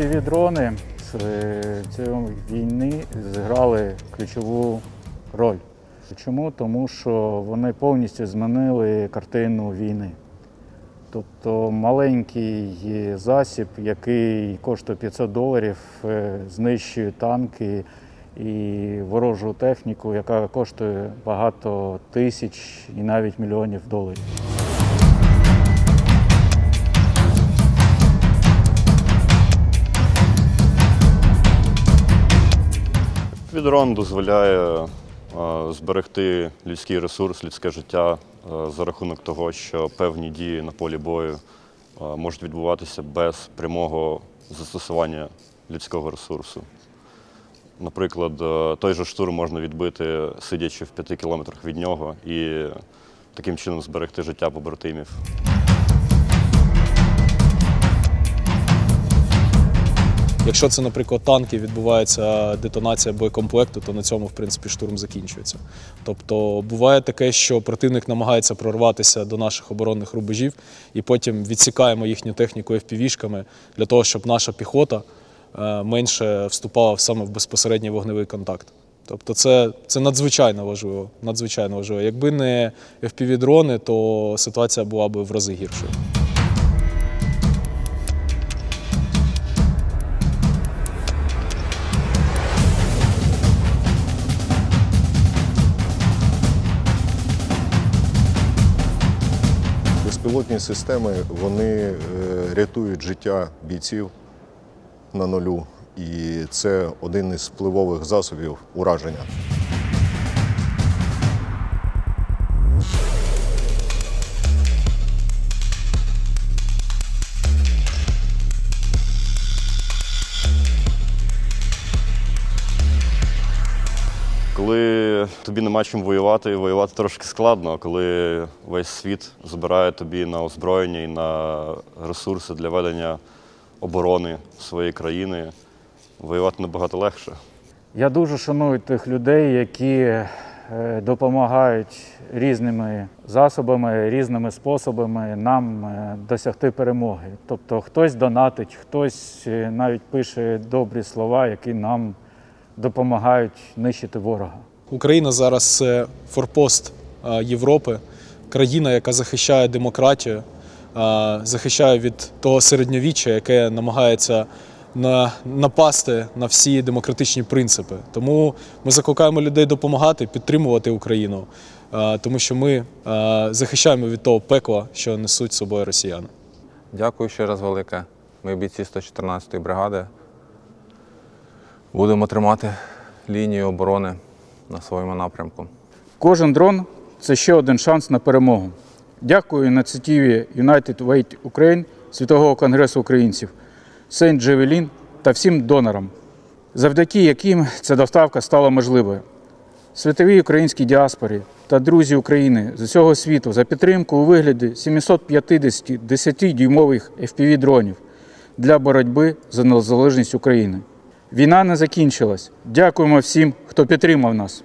FPV-дрони з цієї війни зіграли ключову роль. Чому? Тому що вони повністю змінили картину війни. Тобто маленький засіб, який коштує 500 доларів, е, знищує танки і ворожу техніку, яка коштує багато тисяч і навіть мільйонів доларів. Відрон дозволяє е, зберегти людський ресурс, людське життя е, за рахунок того, що певні дії на полі бою е, можуть відбуватися без прямого застосування людського ресурсу. Наприклад, той же штурм можна відбити, сидячи в п'яти кілометрах від нього, і таким чином зберегти життя побратимів. Якщо це, наприклад, танки, відбувається детонація боєкомплекту, то на цьому, в принципі, штурм закінчується. Тобто буває таке, що противник намагається прорватися до наших оборонних рубежів, і потім відсікаємо їхню техніку FPV-шками для того, щоб наша піхота е, менше вступала саме в безпосередній вогневий контакт. Тобто це, це надзвичайно важливо. Надзвичайно важливо. Якби не FPV-дрони, то ситуація була б в рази гіршою. Безпілотні системи вони е, рятують життя бійців на нулю, і це один із впливових засобів ураження. Коли тобі нема чим воювати, воювати трошки складно, коли весь світ збирає тобі на озброєння і на ресурси для ведення оборони своєї країни, воювати набагато легше. Я дуже шаную тих людей, які е, допомагають різними засобами, різними способами нам е, досягти перемоги. Тобто хтось донатить, хтось е, навіть пише добрі слова, які нам допомагають нищити ворога. Україна зараз це форпост Європи, країна, яка захищає демократію, захищає від того середньовіччя, яке намагається на, напасти на всі демократичні принципи. Тому ми закликаємо людей допомагати, підтримувати Україну, тому що ми захищаємо від того пекла, що несуть з собою росіяни. Дякую ще раз велике. Ми бійці 114-ї бригади. Будемо тримати лінію оборони на своєму напрямку. Кожен дрон це ще один шанс на перемогу. Дякую ініціативі United Way Ukraine Світового конгресу українців, Сейнт Джевелін та всім донорам, завдяки яким ця доставка стала можливою. Світовій українській діаспорі та друзі України з усього світу за підтримку у вигляді 750 10-дюймових FPV-дронів для боротьби за незалежність України. Війна не закінчилась. Дякуємо всім, хто підтримав нас.